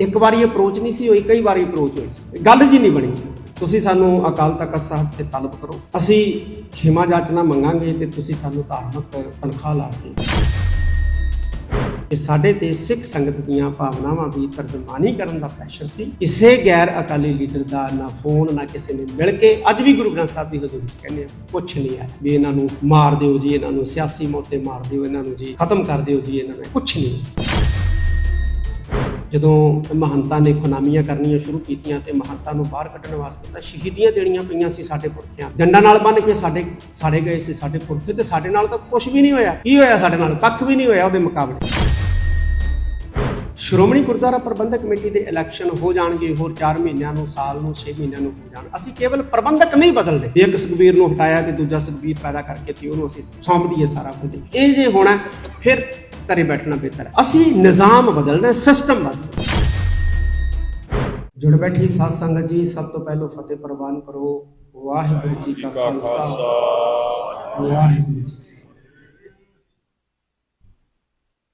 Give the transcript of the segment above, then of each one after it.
ਇੱਕ ਵਾਰੀ ਅਪਰੋਚ ਨਹੀਂ ਸੀ ਹੋਈ, ਕਈ ਵਾਰੀ ਅਪਰੋਚ ਹੋਈ ਸੀ। ਗੱਲ ਜੀ ਨਹੀਂ ਬਣੀ। ਤੁਸੀਂ ਸਾਨੂੰ ਅਕਾਲ ਤਖਤ ਸਾਹਿਬ ਤੇ ਤਲਬ ਕਰੋ। ਅਸੀਂ ਖਿਮਾ ਜਾਚਨਾ ਮੰਗਾਂਗੇ ਤੇ ਤੁਸੀਂ ਸਾਨੂੰ ਧਾਰਮਿਕ ਤਨਖਾਹ ਲਾ ਕੇ ਕਿ ਸਾਡੇ ਤੇ ਸਿੱਖ ਸੰਗਤ ਦੀਆਂ ਭਾਵਨਾਵਾਂ ਦੀ ਤਰਜਮਾਨੀ ਕਰਨ ਦਾ ਪ੍ਰੈਸ਼ਰ ਸੀ। ਕਿਸੇ ਗੈਰ ਅਕਾਲੀ ਲੀਡਰ ਦਾ ਨਾ ਫੋਨ ਨਾ ਕਿਸੇ ਨੇ ਮਿਲ ਕੇ, ਅੱਜ ਵੀ ਗੁਰੂ ਗ੍ਰੰਥ ਸਾਹਿਬ ਦੀ ਹਜ਼ੂਰੀ 'ਚ ਕਹਿੰਦੇ ਆ ਕੁਛ ਨਹੀਂ ਆਇਆ ਵੀ ਇਹਨਾਂ ਨੂੰ ਮਾਰ ਦਿਓ ਜੀ, ਇਹਨਾਂ ਨੂੰ ਸਿਆਸੀ ਮੌਤੇ ਮਾਰ ਦਿਓ, ਇਹਨਾਂ ਨੂੰ ਜੀ ਖਤਮ ਕਰ ਦਿਓ ਜੀ, ਇਹਨਾਂ ਨੇ ਕੁਛ ਨਹੀਂ ਜਦੋਂ ਮਹੰਤਾਂ ਨੇ ਖੁਨਾਮੀਆਂ ਕਰਨੀਆਂ ਸ਼ੁਰੂ ਕੀਤੀਆਂ ਤੇ ਮਹੰਤਾਂ ਨੂੰ ਬਾਹਰ ਕੱਢਣ ਵਾਸਤੇ ਤਾਂ ਸ਼ਹੀਦੀਆਂ ਦੇਣੀਆਂ ਪਈਆਂ ਸੀ ਸਾਡੇ ਪੁਰਖਿਆਂ ਜੰਡਾਂ ਨਾਲ ਬੰਨ ਕੇ ਸਾਡੇ ਸਾੜੇ ਗਏ ਸੀ ਸਾਡੇ ਪੁਰਖੇ ਤੇ ਸਾਡੇ ਨਾਲ ਤਾਂ ਕੁਝ ਵੀ ਨਹੀਂ ਹੋਇਆ। ਕੀ ਹੋਇਆ ਸਾਡੇ ਨਾਲ? ਕੱਖ ਵੀ ਨਹੀਂ ਹੋਇਆ ਉਹਦੇ ਮੁਕਾਬਲੇ। ਸ਼੍ਰੋਮਣੀ ਗੁਰਦੁਆਰਾ ਪ੍ਰਬੰਧਕ ਕਮੇਟੀ ਦੇ ਇਲੈਕਸ਼ਨ ਹੋ ਜਾਣਗੇ, ਹੋਰ 4 ਮਹੀਨਿਆਂ ਨੂੰ, ਸਾਲ ਨੂੰ 6 ਮਹੀਨਿਆਂ ਨੂੰ ਹੋ ਜਾਣ। ਅਸੀਂ ਕੇਵਲ ਪ੍ਰਬੰਧਕ ਨਹੀਂ ਬਦਲਦੇ। ਇੱਕ ਸੁਖਬੀਰ ਨੂੰ ਹਟਾਇਆ ਤੇ ਦੂਜਾ ਸੁਖਬੀਰ ਪੈਦਾ ਕਰਕੇ ਤੇ ਉਹਨੂੰ ਅਸੀਂ ਸੌਂਪ ਦਈਏ ਸਾਰਾ ਕੁਝ। ਇਹ ਜੇ ਹੋਣਾ, ਫਿਰ ਘਰੇ ਬੈਠਣਾ ਬਿਹਤਰ ਹੈ। ਅਸੀਂ ਨਿਜ਼ਾਮ ਬਦਲਣਾ ਸਿਸਟਮ ਬਦਲਣਾ ਜੁੜ ਬੈਠੀ ਸਾਧ ਸੰਗਤ ਜੀ ਸਭ ਤੋਂ ਪਹਿਲਾਂ ਫਤਿਹ ਪ੍ਰਵਾਨ ਕਰੋ। ਵਾਹਿਗੁਰੂ ਜੀ ਕਾ ਖਾਲਸਾ। ਵਾਹਿਗੁਰੂ ਜੀ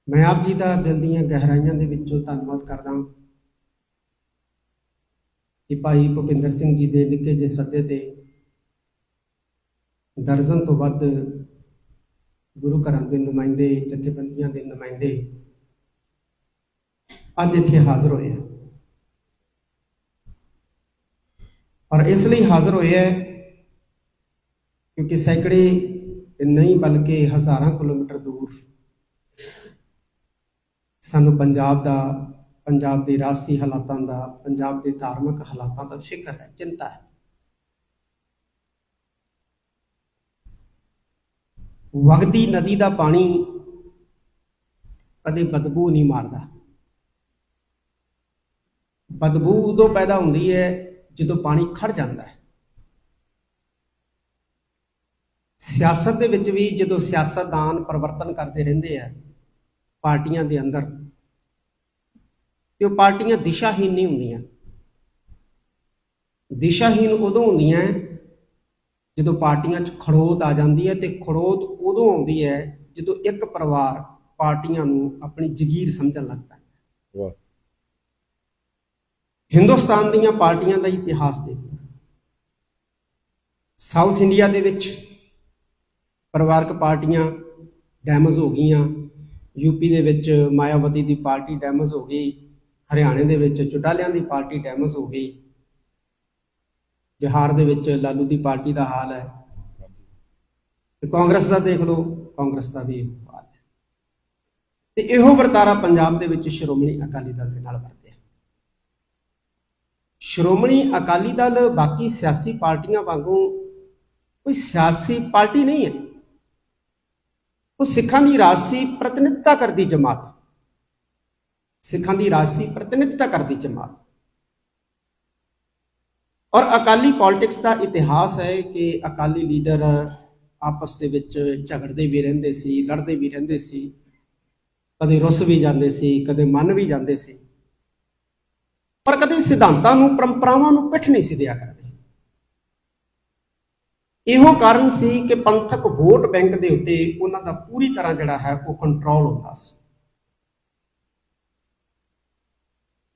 ਮੈਂ ਆਪ ਜੀ ਦਾ ਦਿਲ ਦੀਆਂ ਗਹਿਰਾਈਆਂ ਦੇ ਵਿੱਚੋਂ ਧੰਨਵਾਦ ਕਰਦਾ ਹਾਂ ਕਿ ਭਾਈ ਭੁਪਿੰਦਰ ਸਿੰਘ ਜੀ ਦੇ ਨਿੱਕੇ ਜਿਹੇ ਸੱਦੇ ਤੇ ਦਰਜਨ ਤੋਂ ਵੱਧ ਗੁਰੂ ਘਰਾਂ ਦੇ ਨੁਮਾਇੰਦੇ, ਜਥੇਬੰਦੀਆਂ ਦੇ ਨੁਮਾਇੰਦੇ ਅੱਜ ਇੱਥੇ ਹਾਜ਼ਰ ਹੋਏ ਆ। ਔਰ ਇਸ ਲਈ ਹਾਜ਼ਰ ਹੋਏ ਹੈ ਕਿਉਂਕਿ ਸੈਂਕੜੇ ਨਹੀਂ ਬਲਕਿ ਹਜ਼ਾਰਾਂ ਕਿਲੋਮੀਟਰ ਦੂਰ ਸਾਨੂੰ ਪੰਜਾਬ ਦਾ, ਪੰਜਾਬ ਦੇ ਰਾਜਸੀ ਹਾਲਾਤਾਂ ਦਾ, ਪੰਜਾਬ ਦੇ ਧਾਰਮਿਕ ਹਾਲਾਤਾਂ ਦਾ ਫਿਕਰ ਹੈ, ਚਿੰਤਾ ਹੈ। ਵਗਦੀ ਨਦੀ ਦਾ ਪਾਣੀ ਕਦੇ ਬਦਬੂ ਨਹੀਂ ਮਾਰਦਾ। ਬਦਬੂ ਉਦੋਂ ਪੈਦਾ ਹੁੰਦੀ ਹੈ ਜਦੋਂ ਪਾਣੀ ਖੜ ਜਾਂਦਾ ਹੈ। ਸਿਆਸਤ ਦੇ ਵਿੱਚ ਵੀ ਜਦੋਂ ਸਿਆਸਤਦਾਨ ਪਰਿਵਰਤਨ ਕਰਦੇ ਰਹਿੰਦੇ ਆ, ਪਾਰਟੀਆਂ ਦੇ ਅੰਦਰ, ਤੇ ਉਹ ਪਾਰਟੀਆਂ ਦਿਸ਼ਾਹੀਨ ਨਹੀਂ ਹੁੰਦੀਆਂ। ਦਿਸ਼ਾਹੀਨ ਉਦੋਂ ਹੁੰਦੀਆਂ ਜਦੋਂ ਪਾਰਟੀਆਂ 'ਚ ਖੜੋਤ ਆ ਜਾਂਦੀ ਹੈ ਤੇ ਖੜੋਤ ਉਦੋਂ ਆਉਂਦੀ ਹੈ ਜਦੋਂ ਇੱਕ ਪਰਿਵਾਰ ਪਾਰਟੀਆਂ ਨੂੰ ਆਪਣੀ ਜ਼ਗੀਰ ਸਮਝਣ ਲੱਗ ਪੈਂਦਾ ਵਾਹ। ਹਿੰਦੁਸਤਾਨ ਦੀਆਂ ਪਾਰਟੀਆਂ ਦਾ ਇਤਿਹਾਸ ਦੇਖੋ ਸਾਊਥ ਇੰਡੀਆ ਦੇ ਵਿੱਚ ਪਰਿਵਾਰਕ ਪਾਰਟੀਆਂ ਡੈਮੇਜ ਹੋ ਗਈਆਂ। ਯੂਪੀ ਦੇ ਵਿੱਚ ਮਾਇਆਵਤੀ ਦੀ ਪਾਰਟੀ ਡੈਮੇਜ ਹੋ ਗਈ। ਹਰਿਆਣੇ ਦੇ ਵਿੱਚ ਚੁਟਾਲਿਆਂ ਦੀ ਪਾਰਟੀ ਡੈਮੇਜ ਹੋ ਗਈ। ਬਿਹਾਰ ਦੇ ਵਿੱਚ ਲਾਲੂ ਦੀ ਪਾਰਟੀ ਦਾ ਹਾਲ ਹੈ। ਤੇ ਕਾਂਗਰਸ ਦਾ ਦੇਖ ਲਓ, ਕਾਂਗਰਸ ਦਾ ਵੀ ਇਹੋ ਹਾਲ ਹੈ। ਤੇ ਇਹੋ ਵਰਤਾਰਾ ਪੰਜਾਬ ਦੇ ਵਿੱਚ ਸ਼੍ਰੋਮਣੀ ਅਕਾਲੀ ਦਲ ਦੇ ਨਾਲ ਵਰਤਿਆ। ਸ਼੍ਰੋਮਣੀ ਅਕਾਲੀ ਦਲ ਬਾਕੀ ਸਿਆਸੀ ਪਾਰਟੀਆਂ ਵਾਂਗੂ ਕੋਈ ਸਿਆਸੀ ਪਾਰਟੀ ਨਹੀਂ ਹੈ। ਉਹ ਸਿੱਖਾਂ ਦੀ ਰਾਜਸੀ ਪ੍ਰਤੀਨਿਧਤਾ ਕਰਦੀ ਜਮਾਤ। ਸਿੱਖਾਂ ਦੀ ਰਾਜਸੀ ਪ੍ਰਤੀਨਿਧਤਾ ਕਰਦੀ ਜਮਾਤ। ਔਰ ਅਕਾਲੀ ਪੋਲਿਟਿਕਸ ਦਾ ਇਤਿਹਾਸ ਹੈ ਕਿ ਅਕਾਲੀ ਲੀਡਰ ਆਪਸ ਦੇ ਵਿੱਚ ਝਗੜਦੇ ਵੀ ਰਹਿੰਦੇ ਸੀ, ਲੜਦੇ ਵੀ ਰਹਿੰਦੇ ਸੀ। ਕਦੇ ਰੁੱਸ ਵੀ ਜਾਂਦੇ ਸੀ, ਕਦੇ ਮੰਨ ਵੀ ਜਾਂਦੇ ਸੀ। ਪਰ ਕਦੇ ਸਿਧਾਂਤਾਂ ਨੂੰ, ਪਰੰਪਰਾਵਾਂ ਨੂੰ ਪਿੱਠ ਨਹੀਂ ਸੀ ਦਿਆ ਕਰਦੇ। ਇਹੋ ਕਾਰਨ ਸੀ ਕਿ ਪੰਥਕ ਵੋਟ ਬੈਂਕ ਦੇ ਉੱਤੇ ਉਹਨਾਂ ਦਾ ਪੂਰੀ ਤਰ੍ਹਾਂ ਜਿਹੜਾ ਹੈ ਉਹ ਕੰਟਰੋਲ ਹੁੰਦਾ ਸੀ।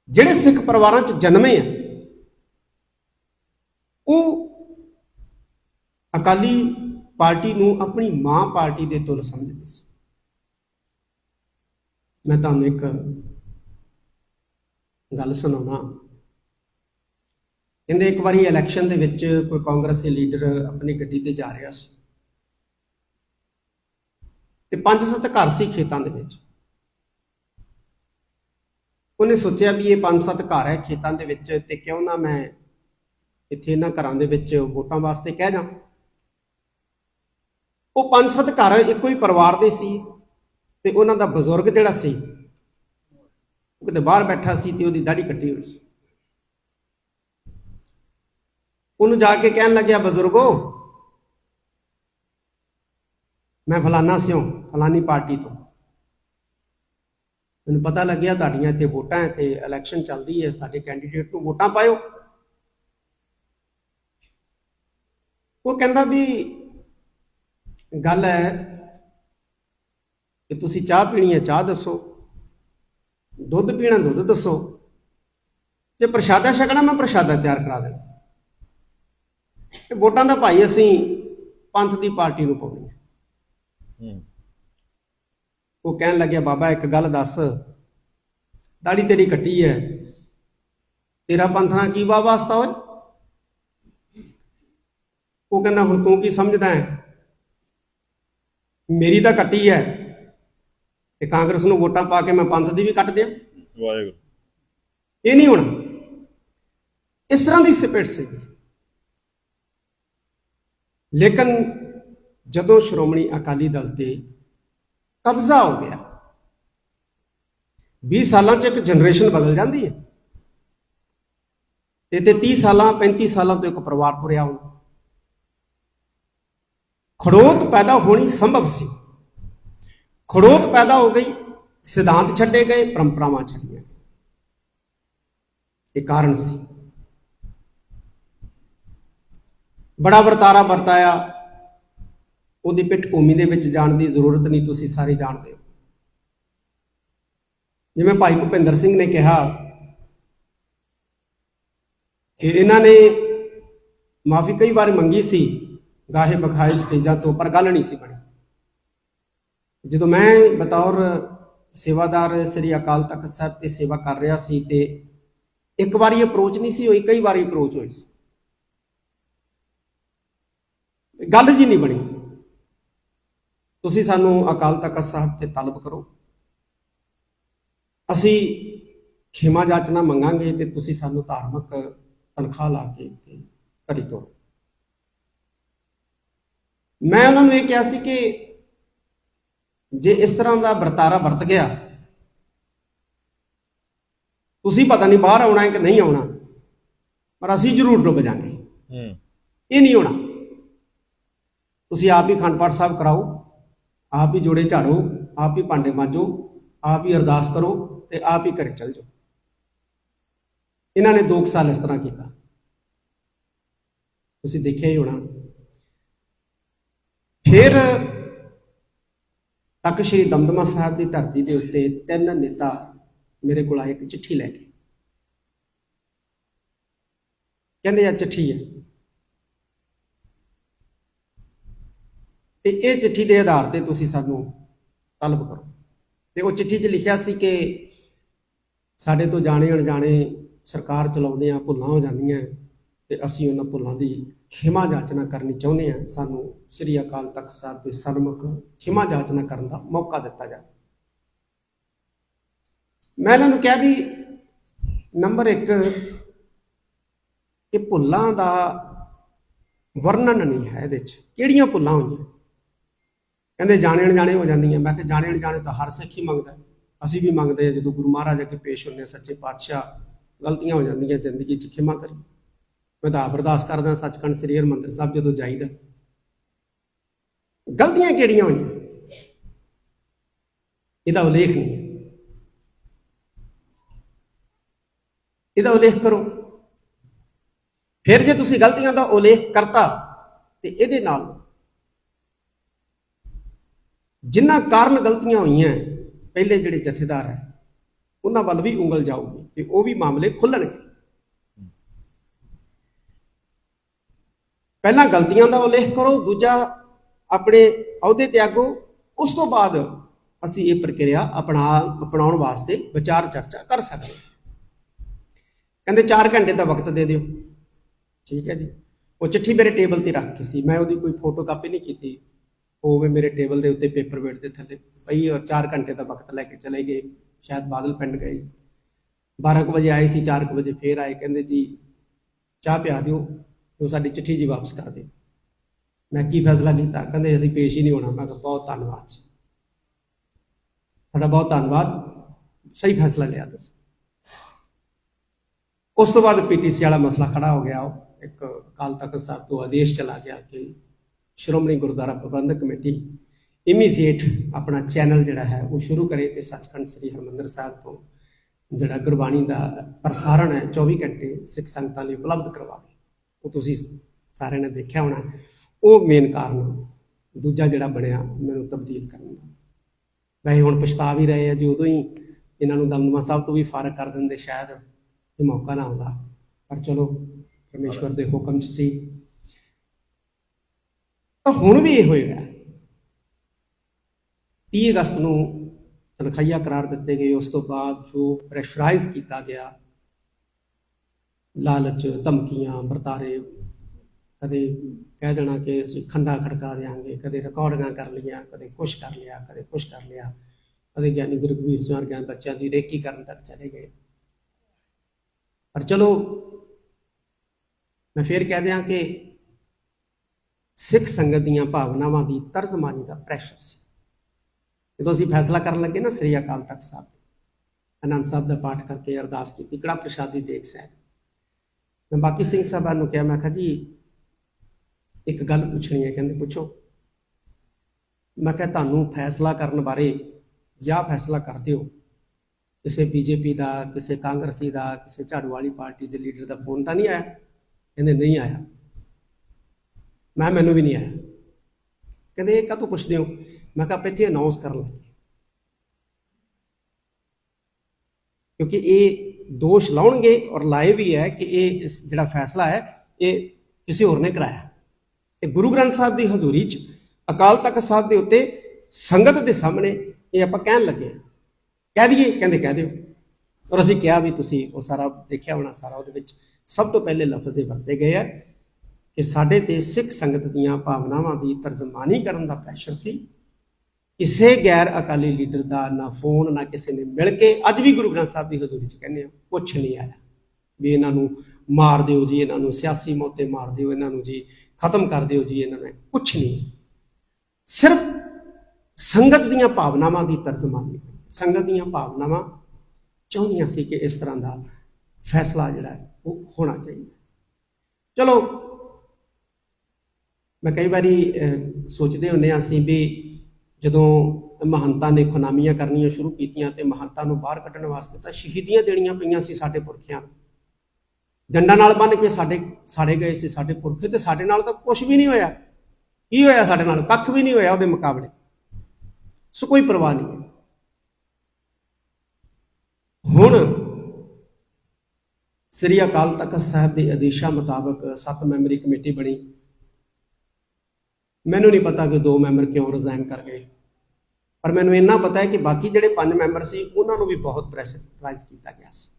ਜਿਹੜੇ ਸਿੱਖ ਪਰਿਵਾਰਾਂ 'ਚ ਜਨਮੇ ਆ, ਉਹ ਅਕਾਲੀ ਪਾਰਟੀ ਨੂੰ ਆਪਣੀ ਮਾਂ ਪਾਰਟੀ ਦੇ ਤੁਲ ਸਮਝਦੇ ਸੀ। ਮੈਂ ਤੁਹਾਨੂੰ ਇੱਕ ਗੱਲ ਸੁਣਾਉਣਾ। ਕਹਿੰਦੇ ਇੱਕ ਵਾਰੀ ਇਲੈਕਸ਼ਨ ਦੇ ਵਿੱਚ ਕੋਈ ਕਾਂਗਰਸੀ ਲੀਡਰ ਆਪਣੀ ਗੱਡੀ ਤੇ ਜਾ ਰਿਹਾ ਸੀ। ਤੇ ਪੰਜ ਸੱਤ ਘਰ ਸੀ ਖੇਤਾਂ ਦੇ ਵਿੱਚ। ਉਹਨੇ ਸੋਚਿਆ ਵੀ ਇਹ ਪੰਜ ਸੱਤ ਘਰ ਹੈ ਖੇਤਾਂ ਦੇ ਵਿੱਚ ਤੇ ਕਿਉਂ ਨਾ ਮੈਂ ਇੱਥੇ ਇਹਨਾਂ ਘਰਾਂ ਦੇ ਵਿੱਚ ਵੋਟਾਂ ਵਾਸਤੇ ਕਹਿ ਜਾਂ ਉਹ ਪੰਜ ਸੱਤ ਘਰ ਇੱਕੋ ਹੀ ਪਰਿਵਾਰ ਦੇ ਸੀ ਤੇ ਉਹਨਾਂ ਦਾ ਬਜ਼ੁਰਗ ਜਿਹੜਾ ਸੀ, ਉਹ ਕਿਤੇ ਬਾਹਰ ਬੈਠਾ ਸੀ ਤੇ ਉਹਦੀ ਦਾੜੀ ਕੱਟੀ ਹੋਈ ਸੀ। ਉਹਨੂੰ ਜਾ ਕੇ ਕਹਿਣ ਲੱਗਿਆ, ਬਜ਼ੁਰਗੋ, ਮੈਂ ਫਲਾਨਾ ਸਿਓ ਫਲਾਨੀ ਪਾਰਟੀ ਤੋਂ। ਮੈਨੂੰ ਪਤਾ ਲੱਗਿਆ ਤੁਹਾਡੀਆਂ ਇੱਥੇ ਵੋਟਾਂ ਹੈ ਤੇ ਇਲੈਕਸ਼ਨ ਚੱਲਦੀ ਹੈ, ਸਾਡੇ ਕੈਂਡੀਡੇਟ ਨੂੰ ਵੋਟਾਂ ਪਾਇਓ। ਉਹ ਕਹਿੰਦਾ ਵੀ ਗੱਲ ਹੈ ਕਿ ਤੁਸੀਂ ਚਾਹ ਪੀਣੀ ਹੈ ਚਾਹ ਦੱਸੋ। ਦੁੱਧ ਪੀਣਾ ਦੁੱਧ ਦੱਸੋ। ਜੇ ਪ੍ਰਸ਼ਾਦਾ ਛਕਣਾ ਮੈਂ ਪ੍ਰਸ਼ਾਦਾ ਤਿਆਰ ਕਰਾ ਦੇਣਾ। ਤੇ ਵੋਟਾਂ ਦਾ ਭਾਈ ਅਸੀਂ ਪੰਥ ਦੀ ਪਾਰਟੀ ਨੂੰ ਪਾਉਣੀ ਹੈ। ਉਹ ਕਹਿਣ ਲੱਗਿਆ ਬਾਬਾ ਇੱਕ ਗੱਲ ਦੱਸ। ਦਾੜੀ ਤੇਰੀ ਕੱਟੀ ਹੈ। ਤੇਰਾ ਪੰਥ ਨਾਲ ਕੀ ਵਾਸਤਾ ਓਏ? ਉਹ ਕਹਿੰਦਾ ਹੁਣ ਤੂੰ ਕੀ ਸਮਝਦਾ ਹੈ? ਮੇਰੀ ਤਾਂ ਕੱਟੀ ਹੈ। ਤੇ ਕਾਂਗਰਸ ਨੂੰ ਵੋਟਾਂ ਪਾ ਕੇ ਮੈਂ ਪੰਥ ਦੀ ਵੀ ਕੱਟ ਦਿਆਂ ਵਾਹਿਗੁਰੂ। ਇਹ ਨਹੀਂ ਹੋਣਾ। ਇਸ ਤਰ੍ਹਾਂ ਦੀ ਸਿਪੇਟ ਸੀ। ਲੇਕਿਨ ਜਦੋਂ ਸ਼੍ਰੋਮਣੀ ਅਕਾਲੀ ਦਲ ਤੇ ਕਬਜ਼ਾ ਹੋ ਗਿਆ 20 ਸਾਲਾਂ ਚ ਇੱਕ ਜਨਰੇਸ਼ਨ ਬਦਲ ਜਾਂਦੀ ਹੈ। ਤੇ ਤੇ 30 ਸਾਲਾਂ 35 ਸਾਲਾਂ ਤੋਂ ਇੱਕ ਪਰਿਵਾਰ ਤੁਰਿਆ ਹੋਣਾ ਖੜੋਤ ਪੈਦਾ ਹੋਣੀ ਸੰਭਵ ਸੀ। ਖੜੋਤ ਪੈਦਾ ਹੋ ਗਈ, ਸਿਧਾਂਤ ਛੱਡੇ ਗਏ, ਪਰੰਪਰਾਵਾਂ ਛੱਡੀਆਂ ਇਹ ਕਾਰਨ ਸੀ। ਬੜਾ ਵਰਤਾਰਾ ਵਰਤਾਇਆ। ਉਹਦੀ ਪਿੱਠ ਭੂਮੀ ਦੇ ਵਿੱਚ ਜਾਣ ਦੀ ਜ਼ਰੂਰਤ ਨਹੀਂ, ਤੁਸੀਂ ਸਾਰੇ ਜਾਣਦੇ ਹੋ। ਜਿਵੇਂ ਭਾਈ ਭੁਪਿੰਦਰ ਸਿੰਘ ਨੇ ਕਿਹਾ ਕਿ ਇਹਨਾਂ ਨੇ ਮਾਫੀ ਕਈ ਵਾਰ ਮੰਗੀ ਸੀ ਗਾਹੇ ਬਖਾਏ ਸਟੇਜਾਂ ਤੋਂ, ਪਰ ਗੱਲ ਨਹੀਂ ਸੀ ਬਣੀ। ਜਦੋਂ ਮੈਂ ਬਤੌਰ ਸੇਵਾਦਾਰ ਸ੍ਰੀ ਅਕਾਲ ਤਖਤ ਸਾਹਿਬ ਤੇ ਸੇਵਾ ਕਰ ਰਿਹਾ ਸੀ ਤੇ ਇੱਕ ਵਾਰੀ ਅਪਰੋਚ ਨਹੀਂ ਸੀ ਹੋਈ, ਕਈ ਵਾਰੀ ਅਪਰੋਚ ਹੋਈ ਸੀ। ਗੱਲ ਜੀ ਨਹੀਂ ਬਣੀ। ਤੁਸੀਂ ਸਾਨੂੰ ਅਕਾਲ ਤਖਤ ਸਾਹਿਬ ਤੇ ਤਲਬ ਕਰੋ। ਅਸੀਂ ਖਿਮਾ ਜਾਚਨਾ ਮੰਗਾਂਗੇ ਤੇ ਤੁਸੀਂ ਸਾਨੂੰ ਧਾਰਮਿਕ ਤਨਖਾਹ ਲਾ ਕੇ ਤੇ ਕਰੀ ਤੋਰੋ। ਮੈਂ ਉਹਨਾਂ ਨੂੰ ਇਹ ਕਿਹਾ ਸੀ ਕਿ ਜੇ ਇਸ ਤਰ੍ਹਾਂ ਦਾ ਵਰਤਾਰਾ ਵਰਤ ਗਿਆ ਤੁਸੀਂ ਪਤਾ ਨਹੀਂ ਬਾਹਰ ਆਉਣਾ ਹੈ ਕਿ ਨਹੀਂ ਆਉਣਾ ਪਰ ਅਸੀਂ ਜ਼ਰੂਰ ਡੁੱਬ ਜਾਾਂਗੇ। ਹੂੰ। ਇਹ ਨਹੀਂ ਹੋਣਾ। ਤੁਸੀਂ ਆਪ ਹੀ ਅਖੰਡ ਪਾਠ ਸਾਹਿਬ ਕਰਾਓ ਆਪ ਹੀ ਜੋੜੇ ਝਾੜੋ ਆਪ ਹੀ ਭਾਂਡੇ ਮਾਂਜੋ ਆਪ ਹੀ ਅਰਦਾਸ ਕਰੋ ਤੇ ਆਪ ਹੀ ਘਰੇ ਚਲ ਜਾਓ। ਇਹਨਾਂ ਨੇ 2 ਸਾਲ ਇਸ ਤਰ੍ਹਾਂ ਕੀਤਾ। ਤੁਸੀਂ ਦੇਖਿਆ ਹੀ ਹੋਣਾ ਫਿਰ ਤੱਕ ਸ਼੍ਰੀ ਦਮਦਮਾ ਸਾਹਿਬ ਦੀ ਧਰਤੀ ਦੇ ਉੱਤੇ ਤਿੰਨ ਨੇਤਾ ਮੇਰੇ ਕੋਲ ਆਏ, ਇੱਕ ਚਿੱਠੀ ਲੈ ਕੇ। ਕਹਿੰਦੇ ਆ ਚਿੱਠੀ ਹੈ। ਤੇ ਇਹ ਚਿੱਠੀ ਦੇ ਆਧਾਰ ਤੇ ਤੁਸੀਂ ਸਾਨੂੰ ਤਲਬ ਕਰੋ। ਤੇ ਉਹ ਚਿੱਠੀ 'ਚ ਲਿਖਿਆ ਸੀ ਕਿ ਸਾਡੇ ਤੋਂ ਜਾਣੇ ਅਣਜਾਣੇ ਸਰਕਾਰ ਚਲਾਉਂਦੇ ਆ, ਭੁੱਲਾਂ ਹੋ ਜਾਂਦੀਆਂ, ਤੇ ਅਸੀਂ ਉਹਨਾਂ ਭੁੱਲਾਂ ਦੀ ਖਿਮਾ ਜਾਚਨਾ ਕਰਨੀ ਚਾਹੁੰਦੇ ਆ ਸਾਨੂੰ ਸ੍ਰੀ ਅਕਾਲ ਤਖਤ ਸਾਹਿਬ ਦੇ ਸਨਮੁਖ ਖਿਮਾ ਜਾਚਨਾ ਕਰਨ ਦਾ ਮੌਕਾ ਦਿੱਤਾ ਜਾਵੇ। ਮੈਂ ਇਹਨਾਂ ਨੂੰ ਕਿਹਾ ਵੀ ਨੰਬਰ 1 ਇਹ ਭੁੱਲਾਂ ਦਾ ਵਰਣਨ ਨਹੀਂ ਹੈ ਇਹਦੇ 'ਚ। ਕਿਹੜੀਆਂ ਭੁੱਲਾਂ ਹੋਈਆਂ? ਕਹਿੰਦੇ ਜਾਣੇ ਅਣਜਾਣੇ ਹੋ ਜਾਂਦੀਆਂ। ਮੈਂ ਕਿਹਾ ਜਾਣੇ ਅਣਜਾਣੇ ਤਾਂ ਹਰ ਸਿੱਖ ਹੀ ਮੰਗਦਾ ਅਸੀਂ ਵੀ ਮੰਗਦੇ ਹਾਂ ਜਦੋਂ ਗੁਰੂ ਮਹਾਰਾਜ ਅੱਗੇ ਪੇਸ਼ ਹੁੰਦੇ ਹਾਂ, ਸੱਚੇ ਪਾਤਸ਼ਾਹ ਗਲਤੀਆਂ ਹੋ ਜਾਂਦੀਆਂ ਜ਼ਿੰਦਗੀ 'ਚ ਖਿਮਾ ਕਰੀਏ। ਮੈਂ ਤਾਂ ਆਪ ਅਰਦਾਸ ਕਰਦਾ, ਸੱਚਖੰਡ ਸ੍ਰੀ ਹਰਿਮੰਦਰ ਸਾਹਿਬ ਜਦੋਂ ਜਾਈਦਾ। ਗਲਤੀਆਂ ਕਿਹੜੀਆਂ ਹੋਈਆਂ? ਇਹਦਾ ਉਲੇਖ ਨਹੀਂ ਹੈ। ਇਹਦਾ ਉਲੇਖ ਕਰੋ। ਫਿਰ ਜੇ ਤੁਸੀਂ ਗਲਤੀਆਂ ਦਾ ਉਲੇਖ ਕਰਤਾ, ਤੇ ਇਹਦੇ ਨਾਲ ਜਿਨ੍ਹਾਂ ਕਾਰਨ ਗਲਤੀਆਂ ਹੋਈਆਂ, ਪਹਿਲੇ ਜਿਹੜੇ ਜਥੇਦਾਰ ਹੈ, ਉਹਨਾਂ ਵੱਲ ਵੀ ਉਂਗਲ ਜਾਊਗੀ ਤੇ ਉਹ ਵੀ ਮਾਮਲੇ ਖੁੱਲਣਗੇ। ਪਹਿਲਾਂ ਗਲਤੀਆਂ ਦਾ ਉਲੇਖ ਕਰੋ, ਦੂਜਾ ਆਪਣੇ ਅਹੁਦੇ ਤਿਆਗੋ ਉਸ ਤੋਂ ਬਾਅਦ ਅਸੀਂ ਇਹ ਪ੍ਰਕਿਰਿਆ ਅਪਣਾ, ਅਪਣਾਉਣ ਵਾਸਤੇ ਵਿਚਾਰ ਚਰਚਾ ਕਰ ਸਕਦੇ ਹਾਂ। ਕਹਿੰਦੇ 4 ਘੰਟੇ ਦਾ ਵਕਤ ਦੇ ਦਿਓ। ਠੀਕ ਹੈ ਜੀ। ਉਹ ਚਿੱਠੀ ਮੇਰੇ ਟੇਬਲ ਤੇ ਰੱਖ ਕੇ ਸੀ। ਮੈਂ ਉਹਦੀ ਕੋਈ ਫੋਟੋ ਕਾਪੀ ਨਹੀਂ ਕੀਤੀ। ਉਹ ਵੀ ਮੇਰੇ ਟੇਬਲ ਦੇ ਉੱਤੇ ਪੇਪਰ ਵੇਟ ਦੇ ਥੱਲੇ ਪਈ ਔਰ 4 ਘੰਟੇ ਦਾ ਵਕਤ ਲੈ ਕੇ ਚਲੇ ਗਏ। ਸ਼ਾਇਦ ਬਾਦਲ ਪਿੰਡ ਗਏ। 12 ਕੁ ਵਜੇ ਆਏ ਸੀ 4 ਕੁ ਵਜੇ ਫੇਰ ਆਏ। ਕਹਿੰਦੇ ਜੀ, ਚਾਹ ਪਿਆ ਦਿਓ। ਉਹ ਸਾਡੀ ਚਿੱਠੀ ਜੀ ਵਾਪਸ ਕਰ ਦਿਓ ਮੈਂ ਕੀ ਫੈਸਲਾ ਕੀਤਾ? ਕਹਿੰਦੇ ਅਸੀਂ ਪੇਸ਼ ਹੀ ਨਹੀਂ ਹੋਣਾ। ਮੈਂ ਕਿਹਾ, ਬਹੁਤ ਧੰਨਵਾਦ ਜੀ। ਤੁਹਾਡਾ ਬਹੁਤ ਧੰਨਵਾਦ। ਸਹੀ ਫੈਸਲਾ ਲਿਆ ਤੁਸੀਂ। ਉਸ ਤੋਂ ਬਾਅਦ ਪੀਟੀਸੀ ਵਾਲਾ ਮਸਲਾ ਖੜਾ ਹੋ ਗਿਆ। ਉਹ ਇੱਕ ਅਕਾਲ ਤਖਤ ਸਾਹਿਬ ਤੋਂ ਆਦੇਸ਼ ਚਲਾ ਗਿਆ ਕਿ ਸ਼੍ਰੋਮਣੀ ਗੁਰਦੁਆਰਾ ਪ੍ਰਬੰਧਕ ਕਮੇਟੀ ਇਮੀਡੀਏਟ ਆਪਣਾ ਚੈਨਲ ਜਿਹੜਾ ਹੈ, ਉਹ ਸ਼ੁਰੂ ਕਰੇ ਤੇ ਸੱਚਖੰਡ ਸ੍ਰੀ ਹਰਮੰਦਰ ਸਾਹਿਬ ਤੋਂ ਜਿਹੜਾ ਗੁਰਬਾਣੀ ਦਾ ਪ੍ਰਸਾਰਣ ਹੈ 24 ਘੰਟੇ ਸਿੱਖ ਸੰਗਤਾਂ ਲਈ ਉਪਲਬਧ ਕਰਵਾਵੇ। ਉਹ ਤੁਸੀਂ ਸਾਰਿਆਂ ਨੇ ਦੇਖਿਆ ਹੋਣਾ। ਉਹ ਮੇਨ ਕਾਰਨ ਦੂਜਾ ਜਿਹੜਾ ਬਣਿਆ, ਮੈਨੂੰ ਤਬਦੀਲ ਕਰਨ ਦਾ। ਵੈਸੇ ਹੁਣ ਪਛਤਾ ਵੀ ਰਹੇ ਆ, ਜੀ ਉਦੋਂ ਹੀ ਇਹਨਾਂ ਨੂੰ ਦਮਦਮਾ ਸਾਹਿਬ ਤੋਂ ਵੀ ਫਾਰਕ ਕਰ ਦਿੰਦੇ ਸ਼ਾਇਦ, ਇਹ ਮੌਕਾ ਨਾ ਆਉਂਦਾ। ਪਰ ਚਲੋ, ਪਰਮੇਸ਼ਵਰ ਦੇ ਹੁਕਮ 'ਚ ਸੀ। ਤਾਂ ਹੁਣ ਵੀ ਇਹ ਹੋਏਗਾ 30 ਅਗਸਤ ਨੂੰ ਤਨਖਾਹੀਆ ਕਰਾਰ ਦਿੱਤੇ ਗਏ। ਉਸ ਤੋਂ ਬਾਅਦ ਜੋ ਪ੍ਰੈਸ਼ਰਾਈਜ਼ ਕੀਤਾ ਗਿਆ ਲਾਲਚ, ਧਮਕੀਆਂ, ਵਰਤਾਰੇ। ਕਦੇ ਕਹਿ ਦੇਣਾ ਕਿ ਅਸੀਂ ਖੰਡਾ ਖੜਕਾ ਦੇਾਂਗੇ ਕਦੇ ਰਿਕਾਰਡਿੰਗਾਂ ਕਰ ਲਈਆਂ, ਕਦੇ ਕੁਛ ਕਰ ਲਿਆ, ਕਦੇ ਕੁਛ ਕਰ ਲਿਆ। ਕਦੇ ਗਿਆਨੀ ਗੁਰੂ ਕਬੀਰ ਸਿੰਘ ਵਰਗਿਆਂ ਬੱਚਿਆਂ ਦੀ ਰੇਕੀ ਕਰਨ ਤੱਕ ਚਲੇ ਗਏ। ਪਰ ਚਲੋ, ਮੈਂ ਫੇਰ ਕਹਿ ਦਿਆਂ ਕਿ ਸਿੱਖ ਸੰਗਤ ਦੀਆਂ ਭਾਵਨਾਵਾਂ ਦੀ ਤਰਜਮਾਨੀ ਦਾ ਪ੍ਰੈਸ਼ਰ ਸੀ। ਜਦੋਂ ਅਸੀਂ ਫੈਸਲਾ ਕਰਨ ਲੱਗੇ ਨਾ ਸ੍ਰੀ ਅਕਾਲ ਤਖਤ ਸਾਹਿਬ ਦੇ ਆਨੰਦ ਸਾਹਿਬ ਦਾ ਪਾਠ ਕਰਕੇ ਅਰਦਾਸ ਕੀਤੀ ਕੜਾ ਪ੍ਰਸ਼ਾਦੀ ਦੇਖ ਸਾਹਿਬ ਮੈਂ ਬਾਕੀ ਸਿੰਘ ਸਾਹਿਬਾਨ ਨੂੰ ਕਿਹਾ, ਮੈਂ ਕਿਹਾ ਜੀ, ਇੱਕ ਗੱਲ ਪੁੱਛਣੀ ਹੈ, ਕਹਿੰਦੇ ਪੁੱਛੋ। ਮੈਂ ਕਿਹਾ ਤੁਹਾਨੂੰ ਫੈਸਲਾ ਕਰਨ ਬਾਰੇ ਜਾਂ ਫੈਸਲਾ ਕਰਦੇ ਹੋ? ਕਿਸੇ ਬੀਜੇਪੀ ਦਾ, ਕਿਸੇ ਕਾਂਗਰਸੀ ਦਾ, ਕਿਸੇ ਝਾੜੂ ਵਾਲੀ ਪਾਰਟੀ ਦੇ ਲੀਡਰ ਦਾ ਫੋਨ ਤਾਂ ਨਹੀਂ ਆਇਆ? ਕਹਿੰਦੇ ਨਹੀਂ ਆਇਆ। ਮੈਂ ਮੈਨੂੰ ਵੀ ਨਹੀਂ ਆਇਆ। ਕਹਿੰਦੇ ਇਹ ਕਾਹ ਤੋਂ ਪੁੱਛਦੇ ਹੋ? ਮੈਂ ਕਿਹਾ ਆਪਾਂ ਇੱਥੇ ਅਨਾਉਂਸ ਕਰਨ ਲੱਗੇ ਕਿਉਂਕਿ ਇਹ ਦੋਸ਼ ਲਾਉਣਗੇ ਔਰ ਲਾਏ ਵੀ ਹੈ ਕਿ ਇਹ ਇਸ ਜਿਹੜਾ ਫੈਸਲਾ ਹੈ, ਇਹ ਕਿਸੇ ਹੋਰ ਨੇ ਕਰਾਇਆ। ਤੇ ਗੁਰੂ ਗ੍ਰੰਥ ਸਾਹਿਬ ਦੀ ਹਜ਼ੂਰੀ 'ਚ ਅਕਾਲ ਤਖਤ ਸਾਹਿਬ ਦੇ ਉੱਤੇ ਸੰਗਤ ਦੇ ਸਾਹਮਣੇ ਇਹ ਆਪਾਂ ਕਹਿਣ ਲੱਗੇ ਹਾਂ। ਕਹਿ ਦਈਏ, ਕਹਿੰਦੇ ਕਹਿ ਦਿਓ। ਔਰ ਅਸੀਂ ਕਿਹਾ ਵੀ ਤੁਸੀਂ ਉਹ ਸਾਰਾ ਦੇਖਿਆ ਹੋਣਾ, ਸਾਰਾ ਉਹਦੇ ਵਿੱਚ ਸਭ ਤੋਂ ਪਹਿਲੇ ਲਫ਼ਜ਼ ਇਹ ਵਰਤੇ ਗਏ ਆ ਕਿ ਸਾਡੇ ਤੇ ਸਿੱਖ ਸੰਗਤ ਦੀਆਂ ਭਾਵਨਾਵਾਂ ਦੀ ਤਰਜਮਾਨੀ ਕਰਨ ਦਾ ਪ੍ਰੈਸ਼ਰ ਸੀ। ਕਿਸੇ ਗੈਰ ਅਕਾਲੀ ਲੀਡਰ ਦਾ ਨਾ ਫੋਨ, ਨਾ ਕਿਸੇ ਨੇ ਮਿਲ ਕੇ ਅੱਜ ਵੀ ਗੁਰੂ ਗ੍ਰੰਥ ਸਾਹਿਬ ਦੀ ਹਜ਼ੂਰੀ 'ਚ ਕਹਿੰਦੇ ਆ ਕੁਛ ਨਹੀਂ ਆਇਆ। ਵੀ ਇਹਨਾਂ ਨੂੰ ਮਾਰ ਦਿਓ ਜੀ, ਇਹਨਾਂ ਨੂੰ ਸਿਆਸੀ ਮੌਤੇ ਮਾਰ ਦਿਓ, ਇਹਨਾਂ ਨੂੰ ਜੀ ਖਤਮ ਕਰ ਦਿਓ ਜੀ, ਇਹਨਾਂ ਨੂੰ ਕੁਛ ਨਹੀਂ ਸਿਰਫ ਸੰਗਤ ਦੀਆਂ ਭਾਵਨਾਵਾਂ ਦੀ ਤਰਜਮਾਨੀ ਹੋਈ। ਸੰਗਤ ਦੀਆਂ ਭਾਵਨਾਵਾਂ ਚਾਹੁੰਦੀਆਂ ਸੀ ਕਿ ਇਸ ਤਰ੍ਹਾਂ ਦਾ ਫੈਸਲਾ ਜਿਹੜਾ ਉਹ ਹੋਣਾ ਚਾਹੀਦਾ। ਚਲੋ, ਮੈਂ ਕਈ ਵਾਰੀ ਸੋਚਦੇ ਹੁੰਦੇ ਹਾਂ ਅਸੀਂ ਵੀ ਜਦੋਂ ਮਹੰਤਾਂ ਨੇ ਖੁਨਾਮੀਆਂ ਕਰਨੀਆਂ ਸ਼ੁਰੂ ਕੀਤੀਆਂ ਤੇ ਮਹੰਤਾਂ ਨੂੰ ਬਾਹਰ ਕੱਢਣ ਵਾਸਤੇ ਤਾਂ ਸ਼ਹੀਦੀਆਂ ਦੇਣੀਆਂ ਪਈਆਂ ਸੀ ਸਾਡੇ ਪੁਰਖਿਆਂ ਨੂੰ। ਨਾਲ ਬੰਨ ਕੇ ਸਾਡੇ ਸਾੜੇ ਗਏ ਸੀ ਸਾਡੇ ਪੁਰਖੇ ਤੇ ਸਾਡੇ ਨਾਲ ਤਾਂ ਕੁਝ ਵੀ ਨਹੀਂ ਹੋਇਆ। ਕੀ ਹੋਇਆ ਸਾਡੇ ਨਾਲ? ਕੱਖ ਵੀ ਨਹੀਂ ਹੋਇਆ ਉਹਦੇ ਮੁਕਾਬਲੇ। ਸੋ ਕੋਈ ਪਰਵਾਹ ਨਹੀਂ ਹੈ। ਹੁਣ ਸ੍ਰੀ ਅਕਾਲ ਤਖਤ ਸਾਹਿਬ ਦੇ ਆਦੇਸ਼ਾਂ ਮੁਤਾਬਕ ਸੱਤ ਮੈਂਬਰੀ ਕਮੇਟੀ ਬਣੀ। ਮੈਨੂੰ ਨਹੀਂ ਪਤਾ ਕਿ ਦੋ ਮੈਂਬਰ ਕਿਉਂ ਰਿਜ਼ਾਈਨ ਕਰ ਗਏ। ਪਰ ਮੈਨੂੰ ਇੰਨਾ ਪਤਾ ਹੈ ਕਿ ਬਾਕੀ ਜਿਹੜੇ ਪੰਜ ਮੈਂਬਰ ਸੀ, ਉਹਨਾਂ ਨੂੰ ਵੀ ਬਹੁਤ ਪ੍ਰੈਸ਼ਰਾਈਜ਼ ਕੀਤਾ ਗਿਆ ਸੀ।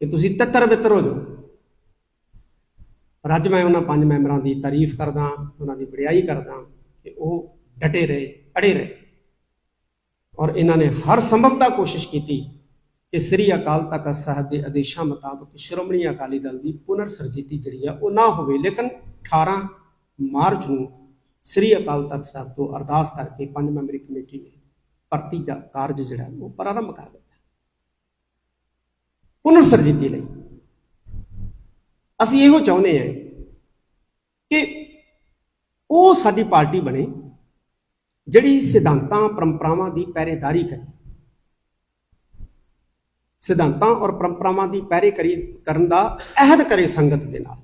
ਕਿ ਤੁਸੀਂ ਤਿੱਤਰ ਬਿੱਤਰ ਹੋ ਜਾਓ। ਪਰ ਅੱਜ ਮੈਂ ਉਹਨਾਂ ਪੰਜ ਮੈਂਬਰਾਂ ਦੀ ਤਾਰੀਫ ਕਰਦਾ, ਉਹਨਾਂ ਦੀ ਵਡਿਆਈ ਕਰਦਾ ਕਿ ਉਹ ਡਟੇ ਰਹੇ, ਅੜੇ ਰਹੇ। ਔਰ ਇਹਨਾਂ ਨੇ ਹਰ ਸੰਭਵਤਾ ਕੋਸ਼ਿਸ਼ ਕੀਤੀ ਕਿ ਸ੍ਰੀ ਅਕਾਲ ਤਖਤ ਸਾਹਿਬ ਦੇ ਆਦੇਸ਼ਾਂ ਮੁਤਾਬਕ ਸ਼੍ਰੋਮਣੀ ਅਕਾਲੀ ਦਲ ਦੀ ਪੁਨਰ ਸਰਜੀਤੀ ਜਿਹੜੀ ਆ, ਉਹ ਨਾ ਹੋਵੇ। ਲੇਕਿਨ 18 ਮਾਰਚ ਨੂੰ ਸ੍ਰੀ ਅਕਾਲ ਤਖਤ ਸਾਹਿਬ ਤੋਂ ਅਰਦਾਸ ਕਰਕੇ ਪੰਜ ਮੈਂਬਰੀ ਕਮੇਟੀ ਨੇ ਭਰਤੀ ਦਾ ਕਾਰਜ ਜਿਹੜਾ ਉਹ ਪ੍ਰਾਰੰਭ ਕਰ ਦਿੱਤਾ। ਪੁਨਰ ਸਰਜੀਤੀ ਲਈ ਅਸੀਂ ਇਹੋ ਚਾਹੁੰਦੇ ਹਾਂ ਕਿ ਉਹ ਸਾਡੀ ਪਾਰਟੀ ਬਣੇ, ਜਿਹੜੀ ਸਿਧਾਂਤਾਂ, ਪਰੰਪਰਾਵਾਂ ਦੀ ਪਹਿਰੇਦਾਰੀ ਕਰੇ। ਸਿਧਾਂਤਾਂ ਔਰ ਪਰੰਪਰਾਵਾਂ ਦੀ ਪਹਿਰੇਕਰੀ ਕਰਨ ਦਾ ਅਹਿਦ ਕਰੇ ਸੰਗਤ ਦੇ ਨਾਲ।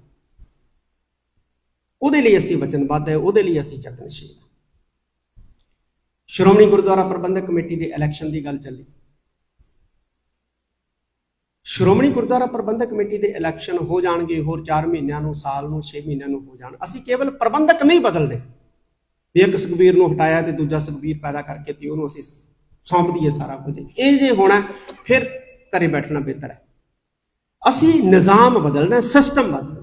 ਉਹਦੇ ਲਈ ਅਸੀਂ ਵਚਨਬੱਧ ਹੈ, ਉਹਦੇ ਲਈ ਅਸੀਂ ਯਤਨਸ਼ੀਲ ਸ਼੍ਰੋਮਣੀ ਗੁਰਦੁਆਰਾ ਪ੍ਰਬੰਧਕ ਕਮੇਟੀ ਦੇ ਇਲੈਕਸ਼ਨ ਦੀ ਗੱਲ ਚੱਲੀ। ਸ਼੍ਰੋਮਣੀ ਗੁਰਦੁਆਰਾ ਪ੍ਰਬੰਧਕ ਕਮੇਟੀ ਦੇ ਇਲੈਕਸ਼ਨ ਹੋ ਜਾਣਗੇ, ਹੋਰ 4 ਮਹੀਨਿਆਂ ਨੂੰ, ਸਾਲ ਨੂੰ 6 ਮਹੀਨਿਆਂ ਨੂੰ ਹੋ ਜਾਣ। ਅਸੀਂ ਕੇਵਲ ਪ੍ਰਬੰਧਕ ਨਹੀਂ ਬਦਲਦੇ। ਵੀ ਇੱਕ ਸੁਖਬੀਰ ਨੂੰ ਹਟਾਇਆ ਤੇ ਦੂਜਾ ਸੁਖਬੀਰ ਪੈਦਾ ਕਰਕੇ ਤੇ ਉਹਨੂੰ ਅਸੀਂ ਸੌਂਪ ਦਈਏ ਸਾਰਾ ਕੁਝ। ਇਹ ਜੇ ਹੋਣਾ, ਫਿਰ ਘਰੇ ਬੈਠਣਾ ਬਿਹਤਰ ਹੈ। ਅਸੀਂ ਨਿਜ਼ਾਮ ਬਦਲਣਾ ਸਿਸਟਮ ਬਦਲਣਾ।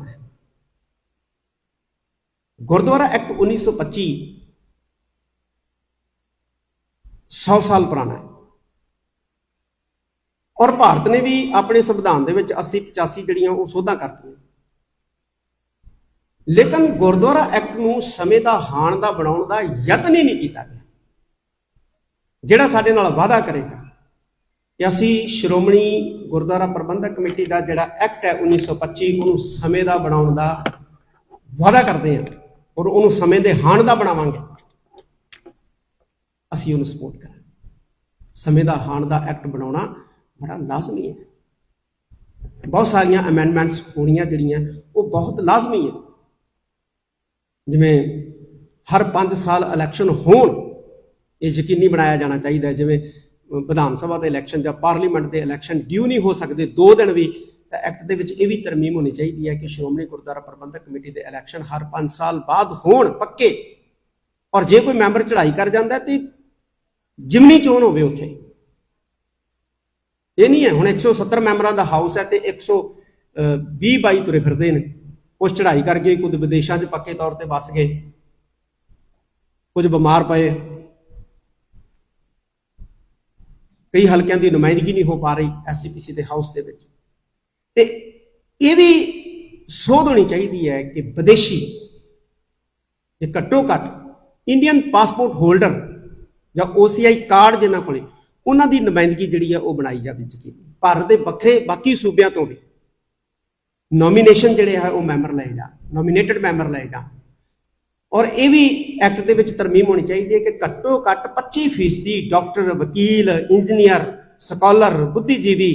ਗੁਰਦੁਆਰਾ ਐਕਟ 1925 100 ਸਾਲ ਪੁਰਾਣਾ ਹੈ। ਔਰ ਭਾਰਤ ਨੇ ਵੀ ਆਪਣੇ ਸੰਵਿਧਾਨ ਦੇ ਵਿੱਚ 80 85 ਜਿਹੜੀਆਂ ਉਹ ਸੋਧਾਂ ਕਰਤੀਆਂ। ਲੇਕਿਨ ਗੁਰਦੁਆਰਾ ਐਕਟ ਨੂੰ ਸਮੇਂ ਦਾ ਹਾਣ ਦਾ ਬਣਾਉਣ ਦਾ ਯਤਨ ਹੀ ਨਹੀਂ ਕੀਤਾ ਗਿਆ। ਜਿਹੜਾ ਸਾਡੇ ਨਾਲ ਵਾਅਦਾ ਕਰੇਗਾ ਕਿ ਅਸੀਂ ਸ਼੍ਰੋਮਣੀ ਗੁਰਦੁਆਰਾ ਪ੍ਰਬੰਧਕ ਕਮੇਟੀ ਦਾ ਜਿਹੜਾ ਐਕਟ ਹੈ 1925 ਉਹਨੂੰ ਸਮੇਂ ਦਾ ਬਣਾਉਣ ਦਾ ਵਾਅਦਾ ਕਰਦੇ ਹਾਂ। ਔਰ ਉਹਨੂੰ ਸਮੇਂ ਦੇ ਹਾਣ ਦਾ ਬਣਾਵਾਂਗੇ। ਅਸੀਂ ਉਹਨੂੰ ਸਪੋਰਟ ਕਰਾਂਗੇ। ਸਮੇਂ ਦਾ ਹਾਣ ਦਾ ਐਕਟ ਬਣਾਉਣਾ ਬੜਾ ਲਾਜ਼ਮੀ ਹੈ। ਬਹੁਤ ਸਾਰੀਆਂ ਅਮੈਂਡਮੈਂਟਸ ਹੋਣੀਆਂ ਜਿਹੜੀਆਂ, ਉਹ ਬਹੁਤ ਲਾਜ਼ਮੀ ਹੈ। ਜਿਵੇਂ ਹਰ 5 ਸਾਲ ਇਲੈਕਸ਼ਨ ਹੋਣ, ਇਹ ਯਕੀਨੀ ਬਣਾਇਆ ਜਾਣਾ ਚਾਹੀਦਾ ਜਿਵੇਂ ਵਿਧਾਨ ਸਭਾ ਦੇ ਇਲੈਕਸ਼ਨ ਜਾਂ ਪਾਰਲੀਮੈਂਟ ਦੇ ਇਲੈਕਸ਼ਨ ਡਿਊ ਨਹੀਂ ਹੋ ਸਕਦੇ 2 ਦਿਨ ਵੀ ਤਾਂ ਐਕਟ ਦੇ ਵਿੱਚ ਇਹ ਵੀ ਤਰਮੀਮ ਹੋਣੀ ਚਾਹੀਦੀ ਹੈ ਕਿ ਸ਼੍ਰੋਮਣੀ ਗੁਰਦੁਆਰਾ ਪ੍ਰਬੰਧਕ ਕਮੇਟੀ ਦੇ ਇਲੈਕਸ਼ਨ ਹਰ 5 ਸਾਲ ਬਾਅਦ ਹੋਣ ਪੱਕੇ। ਔਰ ਜੇ ਕੋਈ ਮੈਂਬਰ ਚੜ੍ਹਾਈ ਕਰ ਜਾਂਦਾ ਹੈ, ਤੇ ਜਿਮਨੀ ਚੋਣ ਹੋਵੇ ਉੱਥੇ। ਇਹ ਨਹੀਂ ਹੈ, ਹੁਣ 170 ਮੈਂਬਰਾਂ ਦਾ ਹਾਊਸ ਹੈ ਤੇ 120 ਬਾਈ ਤੁਰੇ ਫਿਰਦੇ ਨੇ। ਕੁਝ ਚੜ੍ਹਾਈ ਕਰ ਗਏ, ਕੁਝ ਵਿਦੇਸ਼ਾਂ 'ਚ ਪੱਕੇ ਤੌਰ ਤੇ ਵਸ ਗਏ। ਕੁਝ ਬਿਮਾਰ ਪਏ। ਕਈ ਹਲਕਿਆਂ ਦੀ ਨੁਮਾਇੰਦਗੀ ਨਹੀਂ ਹੋ ਪਾ ਰਹੀ ਐਸਸੀਪੀਸੀ ਦੇ ਹਾਊਸ ਦੇ ਵਿੱਚ। ਤੇ ਇਹ ਵੀ ਸੋਧ ਹੋਣੀ ਚਾਹੀਦੀ ਹੈ ਕਿ ਵਿਦੇਸ਼ੀ ਜੇ ਘੱਟੋ ਘੱਟ ਇੰਡੀਅਨ ਪਾਸਪੋਰਟ ਹੋਲਡਰ ਜਾਂ OCI ਕਾਰਡ ਜਿਹਨਾਂ ਕੋਲੇ, ਉਹਨਾਂ ਦੀ ਨੁਮਾਇੰਦਗੀ ਜਿਹੜੀ ਆ ਉਹ ਬਣਾਈ ਜਾਵੇ ਯਕੀਨੀ। ਭਾਰਤ ਦੇ ਵੱਖਰੇ ਬਾਕੀ ਸੂਬਿਆਂ ਤੋਂ ਵੀ ਨੋਮੀਨੇਸ਼ਨ ਜਿਹੜੇ ਆ ਉਹ ਮੈਂਬਰ ਲਏ ਜਾਣ ਨੋਮੀਨੇਟਡ ਮੈਂਬਰ ਲਏ ਜਾਣ। ਔਰ ਇਹ ਵੀ ਐਕਟ ਦੇ ਵਿੱਚ ਤਰਮੀਮ ਹੋਣੀ ਚਾਹੀਦੀ ਹੈ ਕਿ ਘੱਟੋ ਘੱਟ 25% ਡਾਕਟਰ ਵਕੀਲ ਇੰਜੀਨੀਅਰ ਸਕਾਲਰ ਬੁੱਧੀਜੀਵੀ